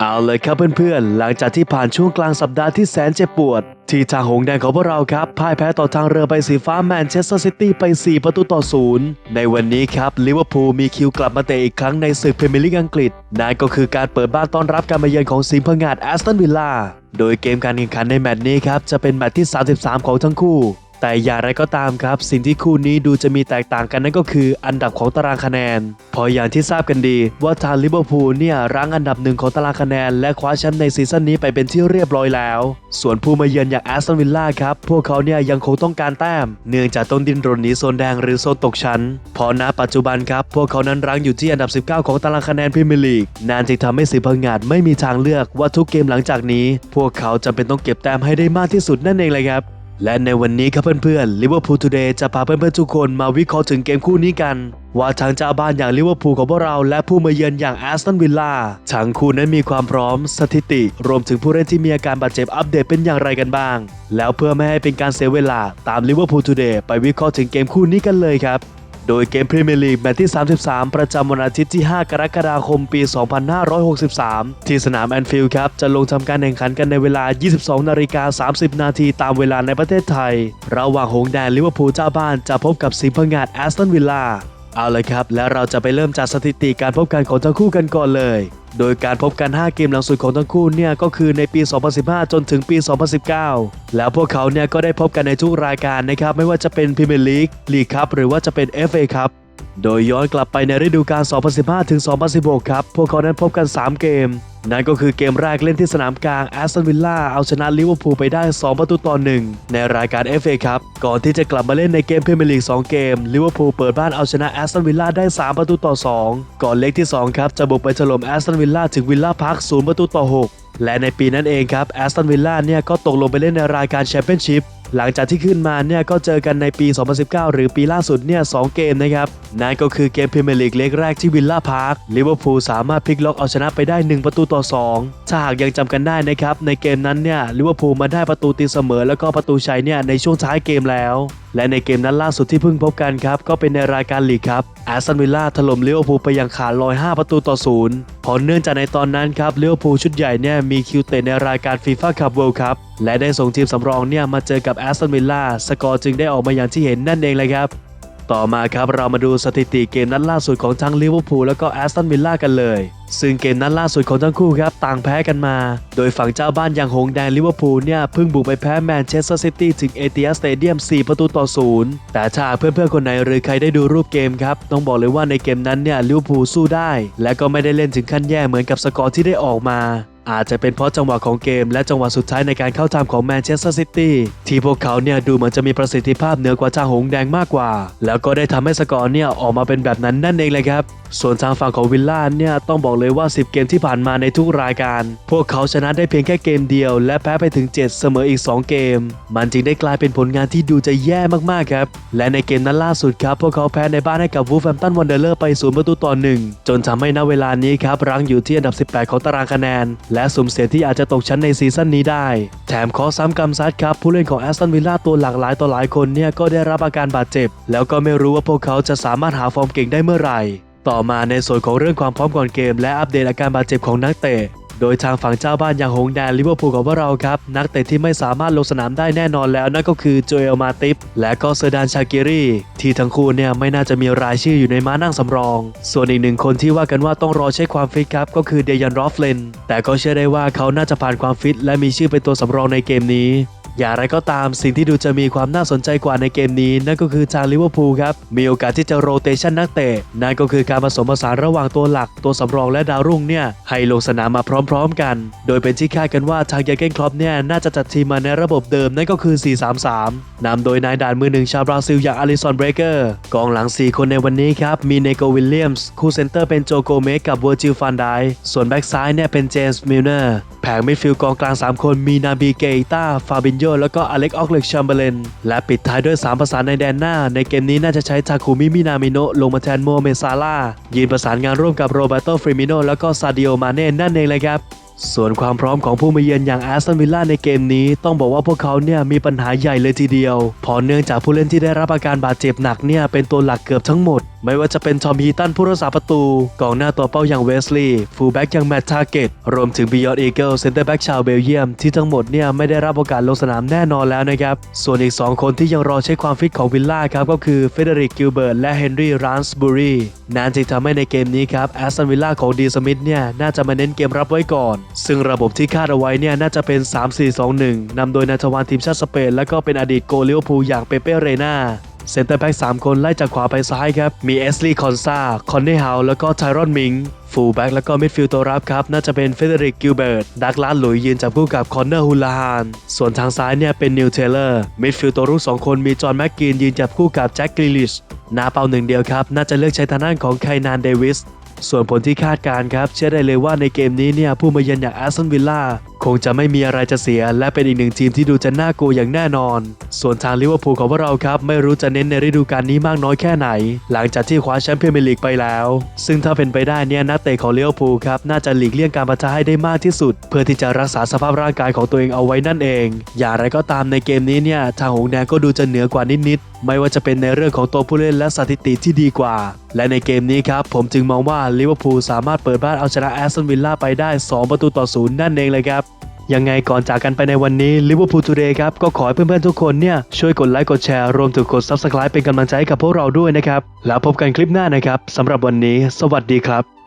เอาเลยครับเพื่อนๆ หลังจากที่ผ่านช่วงกลางสัปดาห์ที่แสนเจ็บปวด ที่ทางหงแดงของพวกเราครับพ่ายแพ้ต่อทางเรือใบสีฟ้าแมนเชสเตอร์ซิตี้ไป 4 ประตูต่อศูนย์ในวันนี้ครับลิเวอร์พูลมีคิวกลับมาเตะอีกครั้งในศึกพรีเมียร์ลีกอังกฤษนั่นก็คือการเปิดบ้านต้อนรับการมาเยือนของสิงห์พงาดแอสตันวิลล่าโดยเกมการแข่งขันในแมตช์นี้ครับจะเป็นแมตช์ที่ 33 ของทั้งคู่ แต่อย่างไรก็ตามครับ สิ่งที่คู่นี้ดูจะมีแตกต่างกันนั่นก็คืออันดับของตารางคะแนน พออย่างที่ทราบกันดีว่าทางลิเวอร์พูลเนี่ยรั้งอันดับหนึ่งของตารางคะแนน และคว้าแชมป์ในซีซั่นนี้ไปเป็นที่เรียบร้อยแล้ว ส่วนผู้มาเยือนอย่างแอสตันวิลล่าครับพวกเขาเนี่ยยังคงต้องการแต้ม เนื่องจากต้องดิ้นรนหนีโซนแดงหรือโซนตกชั้น พอณปัจจุบันครับพวกเขานั้นรั้งอยู่ที่อันดับ 19 ของตารางคะแนนพรีเมียร์ลีกนานจึงทำให้สีพังงาดไม่มีทางเลือกว่าทุกเกมหลังจากนี้ พวกเขาจำเป็นต้องเก็บแต้มให้ได้มากที่สุดนั่นเองเลยครับ และในวันนี้ครับเพื่อนๆลิเวอร์พูลทูเดย์จะพาเพื่อนๆทุกคนมาวิเคราะห์ถึงเกมคู่นี้กัน ว่าทางเจ้าบ้านอย่างลิเวอร์พูลของพวกเราและผู้มาเยือนอย่างแอสตันวิลล่าทั้งคู่นั้นมีความพร้อมสถิติ รวมถึงผู้เล่นที่มีอาการบาดเจ็บอัปเดตเป็นอย่างไรกันบ้าง แล้วเพื่อไม่ให้เป็นการเสียเวลาตามลิเวอร์พูลทูเดย์ไปวิเคราะห์ถึงเกมคู่นี้กันเลยครับ โดยเกมพรีเมียร์ลีกแมตช์ที่ 33 ประจำวันอาทิตย์ที่ 5 กรกฎาคมปี 2563 ที่สนามแอนฟิลด์ครับ จะลงทำการแข่งขันกันในเวลา 22 นาฬิกา 30 นาทีตามเวลาในประเทศไทย ระหว่างหงแดงลิเวอร์พูลเจ้าบ้านจะพบกับสิงห์พงาดแอสตันวิลล่า เอาเลยครับ แล้วเราจะไปเริ่มจากสถิติการพบกันของทั้งคู่กันก่อนเลย โดยการพบกัน 5 เกมหลังสุดของทั้งคู่เนี่ยก็คือในปี 2015 จนถึงปี 2019 แล้วพวกเขาเนี่ยก็ได้พบกันในทุกรายการนะครับไม่ว่าจะเป็นพรีเมียร์ลีกลีกครับหรือว่าจะเป็น FA ครับ โดยย้อนกลับไปในฤดูกาล 2015 ถึง 2016 ครับ พวกเขานั้นพบกัน 3 เกม นั่นก็คือเกมแรกเล่นที่สนามกลางแอสตันวิลล่าเอาชนะลิเวอร์พูลไปได้ 2 ประตูต่อ1ในรายการ FA ครับ ก่อนที่จะกลับมาเล่นในเกมพรีเมียร์ลีก 2 เกมลิเวอร์พูลเปิดบ้านเอาชนะแอสตันวิลล่าได้ 3 ประตูต่อ 2 ก่อนเล็กที่ 2 ครับ จะบุกไปถล่มแอสตันวิลล่าถึงวิลล่าพาร์ค0ประตูต่อ 6 และในปีนั้นเองครับแอสตันวิลล่าเนี่ยก็ตกลงไปเล่นในรายการแชมเปี้ยนชิพ หลังจากที่ขึ้นมาเนี่ยก็เจอกันในปี 2019 หรือปีล่าสุดเนี่ยสเกมนะครับนั่นก็คือเกมพรีเมียร์ลีกเล็กแรกที่วิลล่าพาร์คลิเวอร์พูลสามารถพลิกล็อกเอาชนะไปได้ 1 ประตูต่อ 2 ถ้าหากยังจำกันได้นะครับในเกมนั้นเนี่ยลิเวอร์พูลมาได้ประตูตีเสมอ แล้วก็ประตูชัยเนี่ยในช่วงท้ายเกมแล้ว และในเกมนั้นล่าสุดที่เพิ่งพบกันครับก็เป็นในรายการลีกครับแอสตันวิลล่าถล่มลิเวอร์พูลไปอย่างขาดลอย 5 ประตูต่อศูนย์เพราะเนื่องจากในตอนนั้นครับลิเวอร์พูลชุดใหญ่เนี่ยมีคิวเตะในรายการฟีฟ่าคัพเวิลด์คัพและได้ส่งทีมสำรองเนี่ยมาเจอกับแอสตันวิลล่าสกอร์จึงได้ออกมาอย่างที่เห็นนั่นเองเลยครับ ต่อมาครับเรามาดูสถิติเกมนัดล่าสุดของทั้งลิเวอร์พูลแล้วก็แอสตันวิลล่ากันเลย ซึ่งเกมนัดล่าสุดของทั้งคู่ครับต่างแพ้กันมา โดยฝั่งเจ้าบ้านอย่างหงแดงลิเวอร์พูลเนี่ยเพิ่งบุกไปแพ้แมนเชสเตอร์ซิตี้ถึงเอติฮัดสเตเดียม 4 ประตูต่อศูนย์แต่ถ้าเพื่อนๆคนไหนหรือใครได้ดูรูปเกมครับต้องบอกเลยว่าในเกมนั้นเนี่ยลิเวอร์พูลสู้ได้ และก็ไม่ได้เล่นถึงขั้นแย่เหมือนกับสกอร์ที่ได้ออกมา อาจจะเป็นเพราะจังหวะของเกมและจังหวะสุดท้ายในการเข้าทำของแมนเชสเตอร์ซิตี้ที่พวกเขาเนี่ยดูเหมือนจะมีประสิทธิภาพเหนือกว่าทางหงแดงมากกว่า แล้วก็ได้ทำให้สกอร์เนี่ยออกมาเป็นแบบนั้นนั่นเองเลยครับ ส่วนทางฝั่งของวิลล่าเนี่ยต้องบอกเลยว่า 10 เกมที่ผ่านมาในทุกรายการ พวกเขาชนะได้เพียงแค่เกมเดียว และแพ้ไปถึง 7 เสมออีก 2 เกม มันจึงได้กลายเป็นผลงานที่ดูจะแย่มากๆครับ และในเกมนั้นล่าสุดครับ พวกเขาแพ้ในบ้านให้กับวูฟแฮมตันวันเดอร์เลอร์ไป0ประตูต่อ1จนทำให้ณเวลานี้ครับรั้งอยู่ที่อันดับ 18 ของตารางคะแนน และสุ่มเสี่ยงที่อาจจะตกชั้นในซีซั่นนี้ได้ แถมขอซ้ำกำซัดครับผู้เล่นของแอสตันวิลล่าตัวหลากหลายต่อหลายคนเนี่ยก็ได้รับอาการบาดเจ็บ แล้วก็ไม่รู้ว่าพวกเขาจะสามารถหาฟอร์มเก่งได้เมื่อไหร่ ต่อมาในส่วนของเรื่องความพร้อมก่อนเกม และอัปเดตอาการบาดเจ็บของนักเตะ โดยทางฝั่งเจ้าบ้านอย่างหงแดนลิเวอร์พูลของพวกเราครับ นักเตะที่ไม่สามารถลงสนามได้แน่นอนแล้วนั่นก็คือโจเอลมาติฟและก็เซอร์ดานชากิรีที่ทั้งคู่เนี่ยไม่น่าจะมีรายชื่ออยู่ในม้านั่งสำรอง ส่วนอีกหนึ่งคนที่ว่ากันว่าต้องรอเช็คความฟิตครับก็คือเดยันรอฟเลนแต่ก็เชื่อได้ว่าเขาน่าจะผ่านความฟิตและมีชื่อเป็นตัวสำรองในเกมนี้ อย่างไรก็ตามสิ่งที่ดูจะมีความน่าสนใจกว่าในเกมนี้ นั่นก็คือทางลิเวอร์พูลครับ มีโอกาสที่จะโรเตชันนักเตะนั่นก็คือการผสมผสานระหว่างตัวหลัก ตัวสำรองและดาวรุ่งเนี่ยให้ลงสนามมาพร้อมๆกัน โดยเป็นที่คาดกันว่าทางเยเกนคลอปเนี่ยน่าจะจัดทีมมาในระบบเดิมนั่นก็คือ 4-3-3นำโดยนายด่านมือหนึ่งชาวบราซิลอย่างอลิซอนเบรเกอร์กองหลัง 4 คนในวันนี้ครับมีเนโกวิลเลียมส์คู่เซนเตอร์เป็นโจโกเมสกับเวอร์จิลฟันไดส่วนแบ็กซ้ายเนี่ยเป็นเจมส์มิลเนอร์แผงมิดฟิลด์กองกลาง 3 คนมีนาบีเกต้าฟาบินโยแล้วก็อเล็กออกเล็กชัมเบเลนและปิดท้ายด้วย 3 ประสานในแดนหน้า ในเกมนี้น่าจะใช้ทาคุมิมินามิโนลงมาแทนโมเมซาลายืนประสานงานร่วมกับโรเบโตฟริมิโนแล้วก็ซาดิโอมาเน่นั่นเองเลยครับ ส่วนความพร้อมของผู้มาเยือนอย่างแอสตันวิลล่าในเกมนี้ต้องบอกว่าพวกเขาเนี่ยมีปัญหาใหญ่เลยทีเดียว พอเนื่องจากผู้เล่นที่ได้รับอาการบาดเจ็บหนักเนี่ยเป็นตัวหลักเกือบทั้งหมด ไม่ว่าจะเป็นทอมฮีตันผู้รักษาประตู กองหน้าตัวเป้าอย่างเวสลีย์ฟูลแบ็กอย่างแมตต์ทาร์เกตรวมถึงบิยอนอีเกิลเซนเตอร์แบ็กชาวเบลเยียมที่ทั้งหมดเนี่ยไม่ได้รับโอกาสลงสนามแน่นอนแล้วนะครับ ส่วนอีก 2 คนที่ยังรอเช็คความฟิตของวิลล่าครับก็คือเฟเดริกกิลเบิร์ตและเฮนรี่รันส์บุรีนั่นจึงทำให้ในเกมนี้ครับแอสตันวิลล่าของดีสมิธเนี่ยน่าจะมาเน้นเกมรับไว้ก่อน ซึ่งระบบที่คาดเอาไว้เนี่ยน่าจะเป็น 3-4-2-1นำโดยนาทวานทีมชาติสเปนและก็เป็นอดีตโกลิเวพูอย่างเปเป้เรนา เซนเตอร์แบ็ก3คนไล่จากขวาไปซ้ายครับ มีเอสลีย์คอนซาคอนเน่ฮาวแล้วก็ไทรอนมิงฟูลแบ็กแล้วก็มิดฟิลด์ตัวรับครับ น่าจะเป็นเฟเดริกกิลเบิร์ตดักลาสหลุยยืนจับคู่กับคอนเนอร์ฮูลาฮานส่วนทางซ้ายเนี่ยเป็นนิวเทเลอร์มิดฟิลด์ตัวรุกสองคนมีจอห์นแม็กกีนยืนจับคู่กับแจ็คกริลิชหน้าเป้าหนึ่งเดียวครับ น่าจะเลือกใช้ทางด้านของไคนานเดวิสส่วนผลที่คาดการครับเชื่อได้เลยว่าในเกมนี้เนี่ยผู้มาเยือนอย่างแอสตันวิลล่า คงจะไม่มีอะไรจะเสีย และเป็นอีกหนึ่งทีมที่ดูจะน่ากลัวอย่างแน่นอน ส่วนทางลิเวอร์พูลของพวกเราครับ ไม่รู้จะเน้นในฤดูกาลนี้มากน้อยแค่ไหน หลังจากที่คว้าแชมป์พรีเมียร์ลีกไปแล้ว ซึ่งถ้าเป็นไปได้เนี่ยนักเตะของลิเวอร์พูลครับน่าจะหลีกเลี่ยงการปะทะให้ได้มากที่สุด เพื่อที่จะรักษาสภาพร่างกายของตัวเองเอาไว้นั่นเอง อย่างไรก็ตามในเกมนี้เนี่ยทางหงส์แดงก็ดูจะเหนือกว่านิดๆไม่ว่าจะเป็นในเรื่องของตัวผู้เล่นและสถิติที่ดีกว่า และในเกมนี้ครับผมจึงมองว่าลิเวอร์พูลสามารถเปิดบ้านเอาชนะแอสตันวิลล่าไปได้ 2 ประตูต่อศูนย์นั่นเองเลยครับ ยังไงก่อนจากกันไปในวันนี้ลิเวอร์พูลทูเดย์ครับก็ขอให้เพื่อนๆทุกคนเนี่ยช่วยกดไลค์กดแชร์รวมถึงกด Subscribe เป็นกำลังใจให้กับพวกเราด้วยนะครับ แล้วพบกันคลิปหน้านะครับสำหรับวันนี้ สวัสดีครับ